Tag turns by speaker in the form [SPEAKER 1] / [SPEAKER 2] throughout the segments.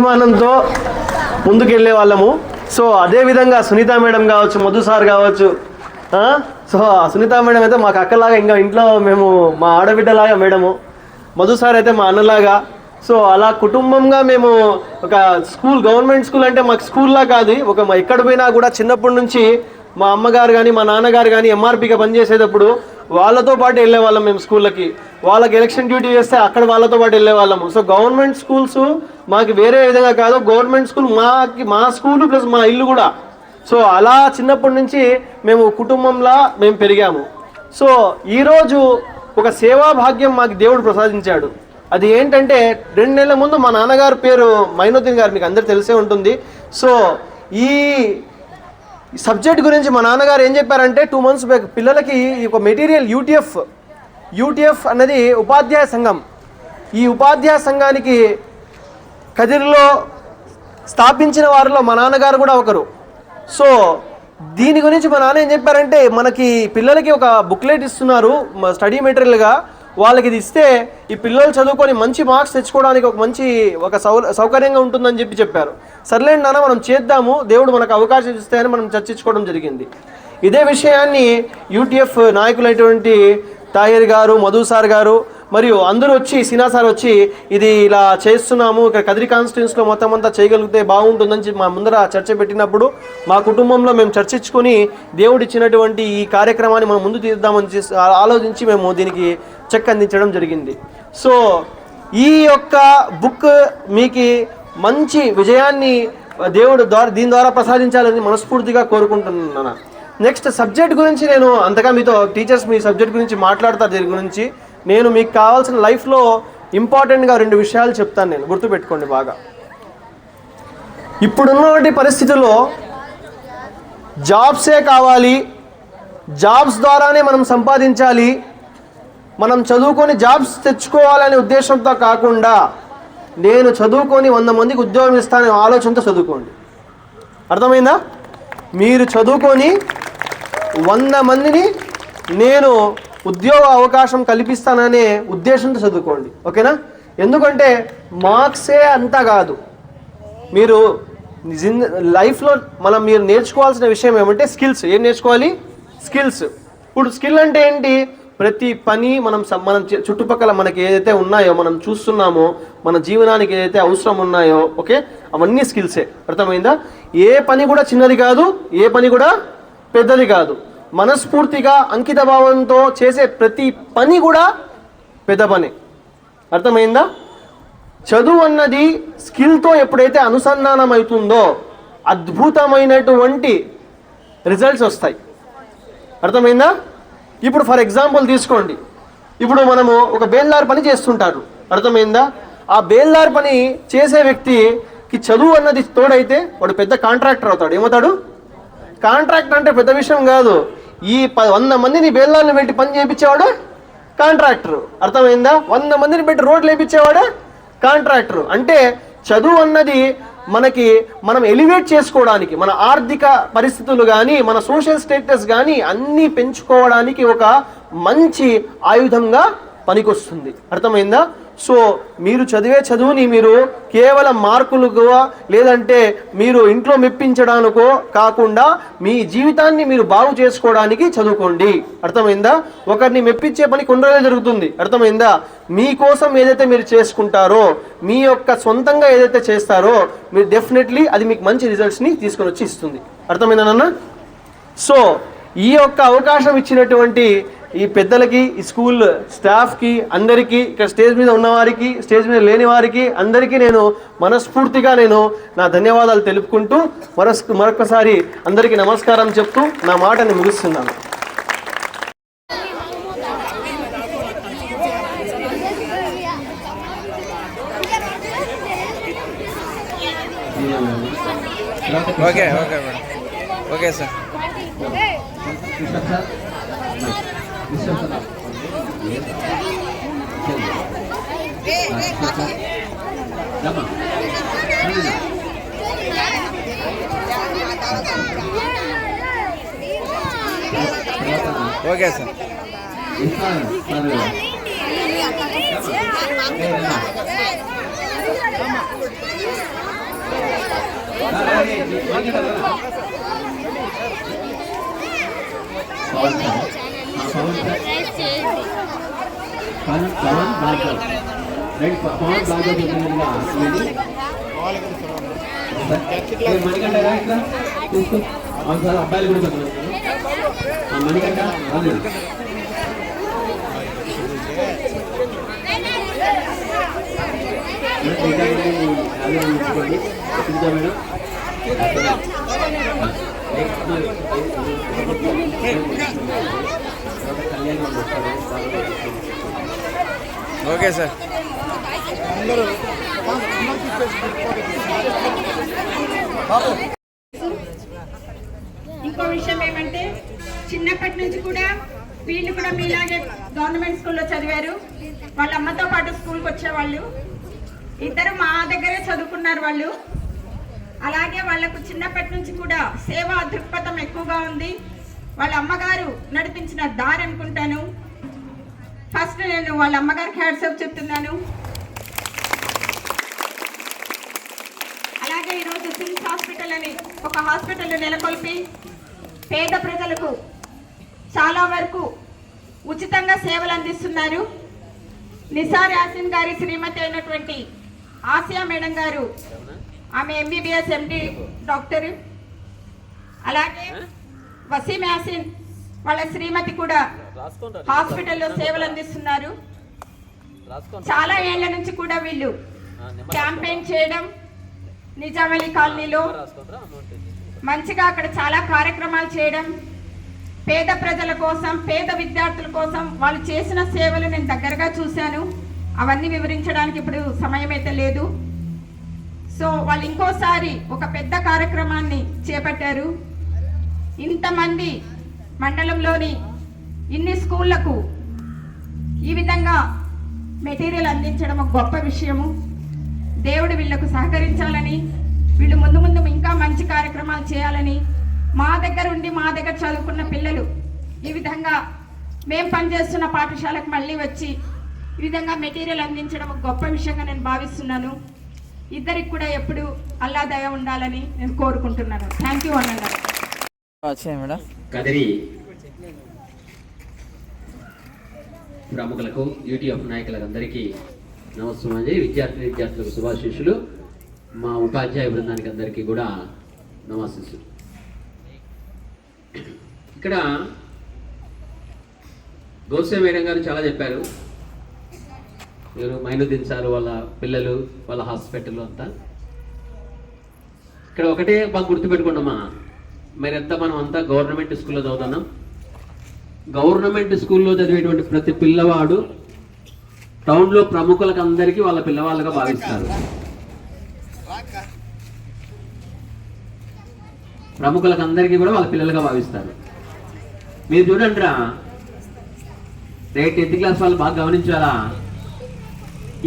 [SPEAKER 1] అభిమానంతో ముందుకెళ్ళే వాళ్ళము. సో అదే విధంగా సునీత మేడం కావచ్చు మధు సార్ కావచ్చు సో సునీత మేడం అయితే మాకు అక్కలాగా ఇంకా ఇంట్లో మేము మా ఆడబిడ్డలాగా మేడము. మధు సార్ అయితే మా అన్నలాగా. సో అలా కుటుంబంగా మేము ఒక స్కూల్ గవర్నమెంట్ స్కూల్ అంటే మాకు స్కూల్లా కాదు. ఒక మా ఎక్కడ పోయినా కూడా చిన్నప్పటి నుంచి మా అమ్మగారు కానీ మా నాన్నగారు కానీ ఎంఆర్పీగా పనిచేసేటప్పుడు వాళ్ళతో పాటు వెళ్ళే వాళ్ళం మేము స్కూళ్ళకి. వాళ్ళకి ఎలక్షన్ డ్యూటీ చేస్తే అక్కడ వాళ్ళతో పాటు వెళ్ళే వాళ్ళము. సో గవర్నమెంట్ స్కూల్స్ మాకు వేరే విధంగా కాదు గవర్నమెంట్ స్కూల్ మాకి మా స్కూల్ ప్లస్ మా ఇల్లు కూడా. సో అలా చిన్నప్పటి నుంచి మేము కుటుంబంలా మేము పెరిగాము. సో ఈరోజు ఒక సేవా భాగ్యం మాకు దేవుడు ప్రసాదించాడు. అది ఏంటంటే రెండు నెలల ముందు మా నాన్నగారి పేరు మైనుద్దీన్ గారు మీకు అందరు తెలిసే ఉంటుంది. సో ఈ ఈ సబ్జెక్ట్ గురించి మా నాన్నగారు ఏం చెప్పారంటే టూ మంత్స్ బ్యాక్ పిల్లలకి ఈ ఒక మెటీరియల్ యూటీఎఫ్ యూటీఎఫ్ అన్నది ఉపాధ్యాయ సంఘం. ఈ ఉపాధ్యాయ సంఘానికి కదిరిలో స్థాపించిన వారిలో మా నాన్నగారు కూడా ఒకరు. సో దీని గురించి మా నాన్న ఏం చెప్పారంటే మనకి పిల్లలకి ఒక బుక్లెట్ ఇస్తున్నారు స్టడీ మెటీరియల్గా. వాళ్ళకి ఇది ఇస్తే ఈ పిల్లలు చదువుకొని మంచి మార్క్స్ తెచ్చుకోవడానికి ఒక మంచి ఒక సౌ సౌకర్యంగా ఉంటుందని చెప్పి చెప్పారు. సర్లేండి నాన్న మనం చేద్దాము. దేవుడు మనకు అవకాశం ఇస్తే అని మనం చర్చించుకోవడం జరిగింది. ఇదే విషయాన్ని యూటీఎఫ్ నాయకులైనటువంటి తాహిర్ గారు మధు సార్ గారు మరియు అందరూ వచ్చి సినా సార్ వచ్చి ఇది ఇలా చేస్తున్నాము ఇక్కడ కదిరి కాన్స్టిట్యూన్స్లో మొత్తం అంతా చేయగలిగితే బాగుంటుందని మా ముందర చర్చ పెట్టినప్పుడు మా కుటుంబంలో మేము చర్చించుకొని దేవుడు ఇచ్చినటువంటి ఈ కార్యక్రమాన్ని మనం ముందు తీద్దామని ఆలోచించి మేము దీనికి చెక్ అందించడం జరిగింది. సో ఈ యొక్క బుక్ మీకు మంచి విజయాన్ని దేవుడు ద్వారా దీని ద్వారా ప్రసాదించాలని మనస్ఫూర్తిగా కోరుకుంటున్నాను నెక్స్ట్ సబ్జెక్ట్ గురించి నేను అంతగా మీతో టీచర్స్ మీ సబ్జెక్ట్ గురించి మాట్లాడతారు దీని గురించి. నేను మీకు కావాల్సిన లైఫ్లో ఇంపార్టెంట్గా రెండు విషయాలు చెప్తాను నేను. గుర్తుపెట్టుకోండి బాగా. ఇప్పుడున్నటువంటి పరిస్థితుల్లో జాబ్సే కావాలి. జాబ్స్ ద్వారానే మనం సంపాదించాలి. మనం చదువుకొని జాబ్స్ తెచ్చుకోవాలనే ఉద్దేశంతో కాకుండా నేను చదువుకొని వంద మందికి ఉద్యోగం ఇస్తాననే ఆలోచనతో చదువుకోండి. అర్థమైందా? మీరు చదువుకొని వంద మందిని నేను ఉద్యోగ అవకాశం కల్పిస్తాననే ఉద్దేశంతో చదువుకోండి ఓకేనా? ఎందుకంటే మార్క్సే అంతా కాదు. మీరు లైఫ్లో మనం మీరు నేర్చుకోవాల్సిన విషయం ఏమంటే స్కిల్స్. ఏం నేర్చుకోవాలి? స్కిల్స్. ఇప్పుడు స్కిల్ అంటే ఏంటి? ప్రతి పని మనం మనం చుట్టుపక్కల మనకి ఏదైతే ఉన్నాయో మనం చూస్తున్నామో మన జీవనానికి ఏదైతే అవసరం ఉన్నాయో ఓకే? అవన్నీ స్కిల్సే. అర్థమైందా? ఏ పని కూడా చిన్నది కాదు ఏ పని కూడా పెద్దది కాదు. మనస్ఫూర్తిగా అంకిత భావంతో చేసే ప్రతి పని కూడా పెద్ద పని. అర్థమైందా? చదువు అన్నది స్కిల్తో ఎప్పుడైతే అనుసంధానం అవుతుందో అద్భుతమైనటువంటి రిజల్ట్స్ వస్తాయి. అర్థమైందా? ఇప్పుడు ఫర్ ఎగ్జాంపుల్ తీసుకోండి. ఇప్పుడు మనము ఒక బేల్దార్ పని చేస్తుంటారు. అర్థమైందా? ఆ బేల్దార్ పని చేసే వ్యక్తికి చదువు అన్నది తోడైతే వాడు పెద్ద కాంట్రాక్టర్ అవుతాడు. ఏమవుతాడు? కాంట్రాక్ట్ అంటే పెద్ద విషయం కాదు. ఈ ప వంద మందిని బేల్దార్ని పెట్టి పని చేయించేవాడు కాంట్రాక్టర్. అర్థమైందా? వంద మందిని పెట్టి రోడ్లు వేయించేవాడు కాంట్రాక్టర్. అంటే చదువు అన్నది మనకి మనం ఎలివేట్ చేసుకోవడానికి మన ఆర్థిక పరిస్థితులు కానీ మన సోషల్ స్టేటస్ కానీ అన్నీ పెంచుకోవడానికి ఒక మంచి ఆయుధంగా పనికొస్తుంది. అర్థమైందా? సో మీరు చదివే చదువుని మీరు కేవలం మార్కులుగా లేదంటే మీరు ఇంట్లో మెప్పించడానికో కాకుండా మీ జీవితాన్ని మీరు బాగు చేసుకోవడానికి చదువుకోండి. అర్థమైందా? ఒకరిని మెప్పించే పని కొన్ని జరుగుతుంది. అర్థమైందా? మీకోసం ఏదైతే మీరు చేసుకుంటారో మీ యొక్క సొంతంగా ఏదైతే చేస్తారో మీరు డెఫినెట్లీ అది మీకు మంచి రిజల్ట్స్ని తీసుకొని వచ్చి ఇస్తుంది. అర్థమైందా నాన్న? సో ఈ యొక్క అవకాశం ఇచ్చినటువంటి ఈ పెద్దలకి ఈ స్కూల్ స్టాఫ్కి అందరికీ ఇక్కడ స్టేజ్ మీద ఉన్నవారికి స్టేజ్ మీద లేని వారికి అందరికీ నేను మనస్ఫూర్తిగా నేను నా ధన్యవాదాలు తెలుపుకుంటూ మరొక మరొకసారి అందరికీ నమస్కారం చెప్తూ నా మాటని ముగిస్తున్నాను.
[SPEAKER 2] Okay okay madam. Okay sir. Okay sir
[SPEAKER 3] Hey, Pavan sir ఆ పవన్ పవన్ భార్గవ్ రైట్ పవన్ భార్గవ్ ఇక్కడ అవును సార్ అబ్బాయిలు కూడా మేడం
[SPEAKER 2] ఓకే సార్.
[SPEAKER 4] ఇంకో విషయం ఏమంటే చిన్నప్పటి నుంచి కూడా వీళ్ళు కూడా మీలాగే గవర్నమెంట్ స్కూల్లో చదివారు. వాళ్ళ అమ్మతో పాటు స్కూల్కి వచ్చేవాళ్ళు. ఇద్దరు మా దగ్గరే చదువుకున్నారు వాళ్ళు. అలాగే వాళ్ళకు చిన్నప్పటి నుంచి కూడా సేవా దృక్పథం ఎక్కువగా ఉంది. వాళ్ళ అమ్మగారు నడిపించిన దారి అనుకుంటాను. ఫస్ట్ నేను వాళ్ళ అమ్మగారికి హ్యాట్సప్ చెప్తున్నాను. అలాగే ఈరోజు సిమ్స్ హాస్పిటల్ అని ఒక హాస్పిటల్ నెలకొల్పి పేద ప్రజలకు చాలా వరకు ఉచితంగా సేవలు అందిస్తున్నారు. నిసార్ యాసిన్ గారి శ్రీమతి అయినటువంటి ఆసియా మేడం గారు ఆమె ఎంబీబీఎస్ ఎండి డాక్టర్. అలాగే వసీం యాసిన్ వాళ్ళ శ్రీమతి కూడా హాస్పిటల్లో సేవలు అందిస్తున్నారు. చాలా ఏళ్ళ నుంచి కూడా వీళ్ళు క్యాంపెయిన్ చేయడం నిజామలి కాలనీలో మంచిగా అక్కడ చాలా కార్యక్రమాలు చేయడం పేద ప్రజల కోసం పేద విద్యార్థుల కోసం వాళ్ళు చేసిన సేవలు నేను దగ్గరగా చూశాను. అవన్నీ వివరించడానికి ఇప్పుడు సమయం అయితే లేదు. సో వాళ్ళు ఇంకోసారి ఒక పెద్ద కార్యక్రమాన్ని చేపట్టారు. ఇంతమంది మండలంలోని ఇన్ని స్కూళ్ళకు ఈ విధంగా మెటీరియల్ అందించడం ఒక గొప్ప విషయము. దేవుడు వీళ్ళకు సహకరించాలని వీళ్ళు ముందు ముందు ఇంకా మంచి కార్యక్రమాలు చేయాలని మా దగ్గర ఉండి మా దగ్గర చదువుకున్న పిల్లలు ఈ విధంగా మేము పనిచేస్తున్న పాఠశాలకు మళ్ళీ వచ్చి ఈ విధంగా మెటీరియల్ అందించడం ఒక గొప్ప విషయంగా నేను భావిస్తున్నాను. ఇద్దరికి కూడా ఎప్పుడు అల్లా దయ ఉండాలని నేను కోరుకుంటున్నాను. థ్యాంక్ యూ అన్నారు
[SPEAKER 3] కదిరి ప్రముఖులకు యూటీఎఫ్ నాయకులకు అందరికీ నమస్కారం విద్యార్థి విద్యార్థులకు శుభాశీస్సులు మా ఉపాధ్యాయ బృందానికి అందరికీ కూడా నమస్సులు ఇక్కడ గోసే మేడం గారు చాలా చెప్పారు. మీరు మైనుద్దీన్ సార్ వాళ్ళ పిల్లలు వాళ్ళ హాస్పిటల్ అంతా. ఇక్కడ ఒకటే బాగా గుర్తుపెట్టుకున్నామా మరి ఎంత మనం అంతా గవర్నమెంట్ స్కూల్లో చదువుతున్నాం? గవర్నమెంట్ స్కూల్లో చదివేటువంటి ప్రతి పిల్లవాడు టౌన్లో ప్రముఖులకు అందరికీ వాళ్ళ పిల్లవాళ్ళుగా భావిస్తారు. ప్రముఖులకు అందరికీ కూడా వాళ్ళ పిల్లలుగా భావిస్తారు. మీరు చూడండి రా రేట్ టెన్త్ క్లాస్ వాళ్ళు బాగా గమనించాలా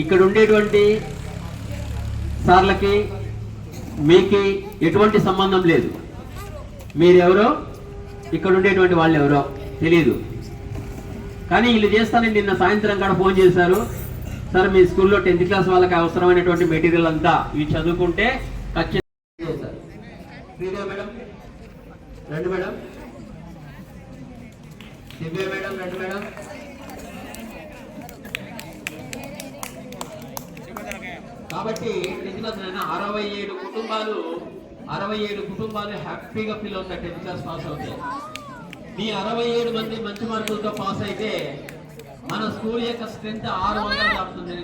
[SPEAKER 3] ఇక్కడ ఉండేటువంటి సార్లకి మీకు ఎటువంటి సంబంధం లేదు. మీరెవరో? ఇక్కడ ఉండేటువంటి వాళ్ళు ఎవరో తెలియదు కానీ వీళ్ళు చేస్తానని నిన్న సాయంత్రం కూడా ఫోన్ చేశారు. సార్ మీ స్కూల్లో టెన్త్ క్లాస్ వాళ్ళకి అవసరమైనటువంటి మెటీరియల్ అంతా ఇవి చదువుకుంటే ఖచ్చితంగా మేడం రండి మేడం. దివ్య మేడం రండి మేడం. కాబట్టి అరవై ఏడు కుటుంబాలు అరవై ఏడు కుటుంబాలు హ్యాపీగా ఫీల్ అవుతాయి టెన్త్ క్లాస్ పాస్ అవుతాయి. మీ అరవై ఏడు మంది మంచి మార్కులతో పాస్ అయితే మన స్కూల్ యొక్క స్ట్రెంత్ ఆరు వందలు దాటుతుంది.